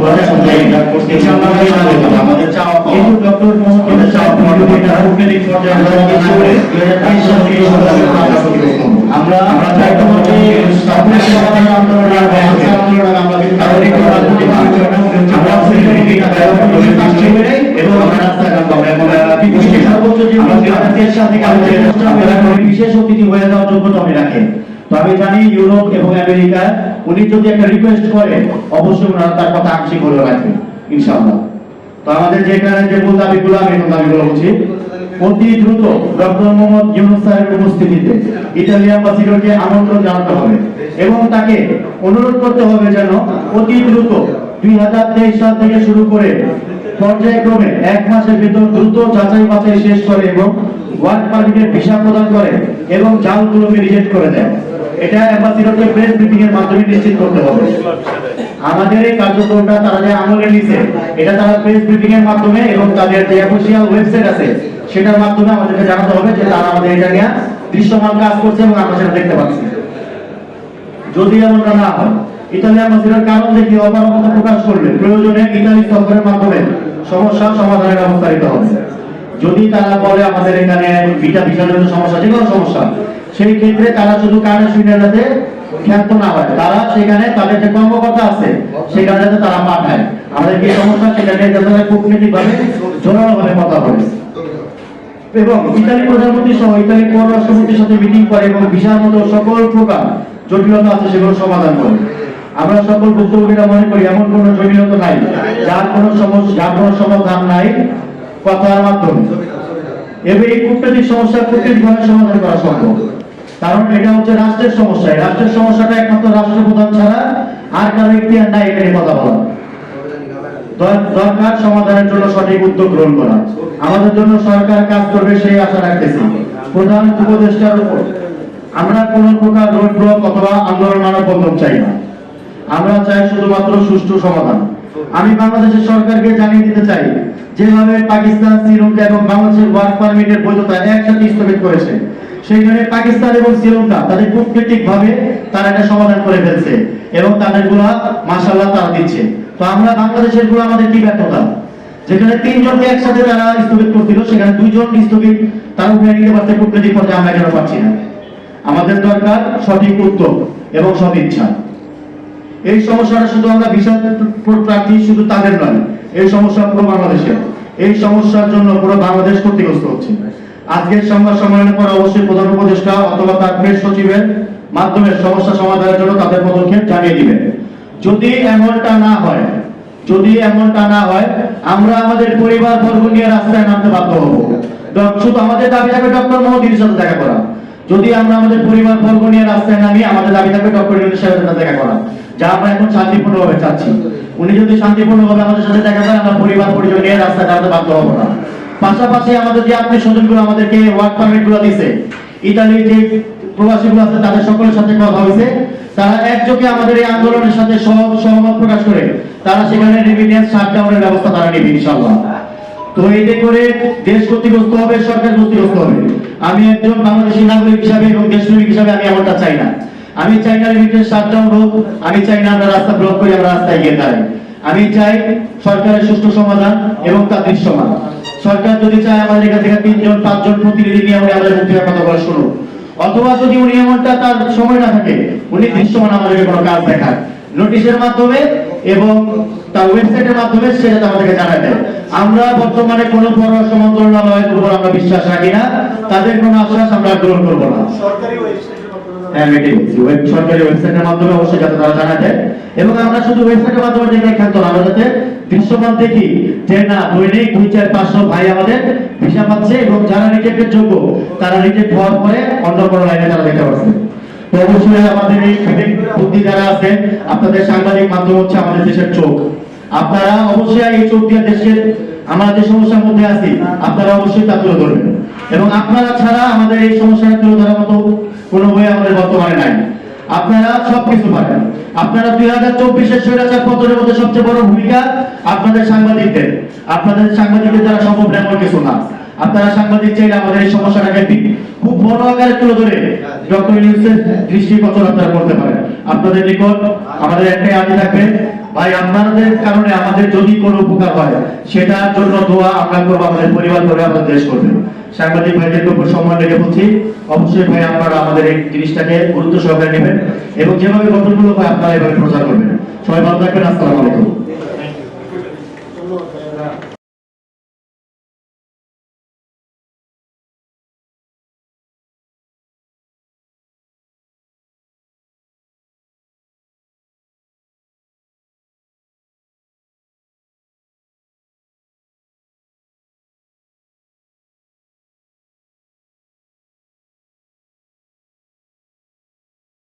বলা সম্ভব এটা করতে আমাদের চাওয়া। কিন্তু ডক্টর মোহাম্মদ চাওয়া পাওয়া এটা কূটনৈতিক পর্যায়ে আমরা যদি করে 2023 সাল থেকে শুরু করে আমরা আমরা আমরা চাইতে পারি স্থাপনের সমাধান আন্দোলন আর ভাষা আন্দোলন আমরা কিন্তু নাগরিক রাজনৈতিক আন্দোলন আমরা সেখানে টাকা এবং আমরা রাস্তাঘাট আমরা এবং সর্বোচ্চ যে আমরা 2023 সাল থেকে আমাদের আপনারা কোনো বিশেষ অতিথি হয়ে যাওয়ার যোগ্যতা আমি রাখেন তো আমি জানি ইউরোপ এবং আমেরিকা উনি যদি একটা রিকোয়েস্ট করে, অবশ্যই ওনারা তার কথা আংশিক হলেও রাখবেন ইনশাআল্লাহ। তো আমাদের যেখানে যে মূল দাবিগুলো, আমি এখন দাবিগুলো বলছি। অতি দ্রুত ডক্টর মোহাম্মদ ইউনুস স্যারের উপস্থিতিতে ইতালি অ্যাম্বাসিডরকে আমন্ত্রণ জানাতে হবে এবং তাকে অনুরোধ করতে হবে যেন অতি দ্রুত দুই হাজার তেইশ সাল থেকে শুরু করে পর্যায়ক্রমে এক মাসের ভিতর দ্রুত যাচাই বাছাই শেষ করে এবং ওয়ার্ক পারমিটের ভিসা প্রদান করে এবং জালগুলোকে রিজেক্ট করে দেয়। এটা প্রেস মাধ্যমে নিশ্চিত করতে হবে। আমাদের এই কার্যক্রমটা তারা যে আমলে নিছে, এটা তারা প্রেস মাধ্যমে এবং তাদের যে অফিসিয়াল ওয়েবসাইট আছে, সেটার মাধ্যমে আমাদেরকে জানাতে হবে যে তারা আমাদের এটা নিয়ে দৃশ্যমান কাজ করছে এবং আমরা সেটা দেখতে পাচ্ছি। যদি এমনটা না হয় কারণ অপারগতা প্রকাশ করলে প্রয়োজনে ইতালি মাধ্যমে সমস্যা সমাধানের ব্যবস্থা নিতে হবে। যদি তারা বলে আমাদের এখানে ভিসার জন্য সমস্যা, যে কোনো সমস্যা সেই ক্ষেত্রে তারা শুধু কার্ডের সুবিধাতে খ্যাত না হয়। তারা সেখানে তাদের যে কর্মকর্তা আছে, সেখানে যাতে তারা পাঠায়। আমাদের কি সমস্যা? সেখানে যাতে কূটনীতিক ভাবে জোরালো ভাবে কথা বলে। এবং ইতালি প্রধানমন্ত্রী সহ ইতালি পররাষ্ট্রমন্ত্রীর সাথে মিটিং করে এবং ভিসার মতো সকল প্রকার জটিলতা আছে সেগুলো সমাধান করে। আমরা সকল ভুক্তভোগীরা মনে করি এমন কোনো জটিলতা নাই, যার কোনো সমস্যা যার কোনো সমাধান নাই কথার মাধ্যমে। এবং এই কূটনৈতিক সমস্যা কূটনৈতিকভাবে সমাধান করা সম্ভব। কারণ এটা হচ্ছে রাষ্ট্রের সমস্যা। রাষ্ট্রের সমস্যাটা একমাত্র রাষ্ট্রপ্রধান ছাড়া আর কারও ইতিহার নাই এখানে কথা বলা দরকার সমাধানের জন্য সঠিক উদ্যোগ গ্রহণ করা। আমাদের জন্য সরকার কাজ করবে সেই আশা রাখতেছি। প্রধান উপদেষ্টার উপর আমরা কোন প্রকার রোড অথবা আন্দোলন মানববন্ধন চাই না। আমরা চাই শুধুমাত্র সুষ্ঠু সমাধান। আমি বাংলাদেশের সরকারকে জানিয়ে দিতে চাই, যেভাবে পাকিস্তান, শ্রীলঙ্কা এবং বাংলাদেশের ওয়ার্ক পারমিটের বৈধতা একসাথে স্থগিত করেছে সেখানে পাকিস্তান এবং শ্রীলঙ্কা তাদের কূটনৈতিক ভাবে তারা একটা সমাধান করে ফেলছে এবং তাদেরগুলা মাসাল্লাহ তারা দিচ্ছে। তো আমরা বাংলাদেশেরগুলো আমাদের কি ব্যর্থতা? যেখানে তিনজনকে একসাথে তারা স্থগিত করছিল, সেখানে দুইজন স্থগিত তারা উঠে নিতে পারছে কূটনৈতিক পর্যায়ে আমরা কেন পাচ্ছি না। আমাদের দরকার সঠিক উদ্যোগ এবং সৎ ইচ্ছা। এই সমস্যাটা শুধু আমরা বিশাল প্রার্থী শুধু তাদের নয়, এই সমস্যা পুরো বাংলাদেশের। এই সমস্যার জন্য পুরো বাংলাদেশ ক্ষতিগ্রস্ত হচ্ছে। আজকের সংবাদ সম্মেলনের পর অবশ্যই প্রধান উপদেষ্টা অথবা তার প্রেস সচিবের মাধ্যমে সমস্যা সমাধানের জন্য তাদের পদক্ষেপ জানিয়ে দিবেন। যদি এমনটা না হয়, যদি এমনটা না হয়, আমরা আমাদের পরিবার বর্গ নিয়ে রাস্তায় নামতে বাধ্য হব। শুধু আমাদের দাবি থাকবে ডক্টর মোহাম্মদ দেখা করা। যদি আমরা আমাদের পরিবার বর্গ নিয়ে রাস্তায় নামি, আমাদের দাবি থাকবে ডক্টর ইউনুস সাহেবের সাথে দেখা করা। যা আমরা এখন শান্তিপূর্ণভাবে চাচ্ছি। উনি যদি শান্তিপূর্ণভাবে আমাদের সাথে দেখা করেন, আমরা পরিবার পরিজন নিয়ে রাস্তায় নামতে বাধ্য হব না। পাশাপাশি আমাদের যে আত্মীয় স্বজনগুলো আমাদেরকে ওয়ার্ক পারমিটগুলো দিছে, ইতালির যে প্রবাসীগুলো আছে, তাদের সকলের সাথে কথা হয়েছে। তারা একযোগে আমাদের এই আন্দোলনের সাথে সহমত প্রকাশ করে, তারা সেখানে রেমিটেন্স শাটডাউনের ব্যবস্থা তারা নেবে, ইনশাআল্লাহ। তো এতে করে দেশ ক্ষতিগ্রস্ত হবে, সরকার ক্ষতিগ্রস্ত হবে। আমি একজন বাংলাদেশী নাগরিক হিসাবে এবং দেশপ্রেমিক হিসাবে আমি এমনটা চাই না। আমি চাই না রেমিটেন্স শাটডাউন হোক, আমি চাই না আমরা রাস্তা ব্লক করে আমরা রাস্তায় গিয়ে দাঁড়াই। আমি চাই সরকারের সুষ্ঠু সমাধান এবং তার দৃশ্যমান সরকার যদি চায় আমাদের এখান থেকে তিনজন, পাঁচজন প্রতিনিধি নিয়ে উনি আমাদের মুখ কথা বলা শুনুন অথবা যদি উনি এমনটা তার সময় না থাকে, উনি দৃশ্যমান আমাদেরকে কোনো কাজ দেখায় নোটিশের মাধ্যমে এবং তার ওয়েবসাইটের মাধ্যমে সেটা আমাদেরকে জানায় দেয়। আমরা বর্তমানে কোনো পররাষ্ট্র মন্ত্রণালয়ের উপর আমরা বিশ্বাস রাখি না। তাদের কোনো আশ্বাস আমরা গ্রহণ করব না। সরকারি হ্যাঁ আমি এটাই। বলছি ওয়েব সরকারি ওয়েবসাইটের মাধ্যমে অবশ্যই যাতে তারা জানা দেয়। এবং আমরা শুধু ওয়েবসাইটের মাধ্যমে দেখে খেলতে আমরা যাতে দৃশ্যমান দেখি যে না দৈনিক দুই চার পাঁচশো ভাই আমাদের ভিসা পাচ্ছে এবং যারা রিজেক্টের যোগ্য তারা রিজেক্ট হওয়ার পরে অন্য কোনো লাইনে তারা দেখতে পাচ্ছে তো অবশ্যই আমাদের এই বিবেক বুদ্ধি যারা আছে আপনাদের সাংবাদিক মাধ্যম হচ্ছে আমাদের দেশের চোখ। আপনারা অবশ্যই এই চোখ দিয়ে দেশের, আমরা যে সমস্যার মধ্যে আছি, আপনারা অবশ্যই তা তুলে ধরবেন। এবং আপনারা ছাড়া আমাদের এই তুলে ধরার মতো কোনো বই আমাদের বর্তমানে নাই। আপনারা সবকিছু পারেন। আপনারা দুই হাজার চব্বিশের স্বৈরাচার পতনের মধ্যে সবচেয়ে বড় ভূমিকা আপনাদের সাংবাদিকদের। আপনাদের সাংবাদিকদের দ্বারা সম্ভব এমন কিছু না। আপনারা সাংবাদিক চাইলে আমাদের এই সমস্যাটাকে খুব বড় আকারে তুলে ধরে ডক্টর ইউনুসের দৃষ্টিগোচর আপনারা করতে পারেন। আপনাদের নিকট আমাদের একটাই আগে থাকবে, ভাই, আপনাদের কারণে আমাদের যদি কোনো উপকার হয়, সেটার জন্য দোয়া আমরা করব আমাদের পরিবার করবে আমাদের দেশ করবে। সাংবাদিক ভাইদেরকে উপর সম্মান রেখে বলছি, অবশ্যই ভাই, আপনারা আমাদের এই জিনিসটাকে গুরুত্ব সহকারে নেবেন এবং যেভাবে গঠনমূলক হয় আপনারা এভাবে প্রচার করবেন। সবাই ভালো থাকবেন, আসসালামু আলাইকুম।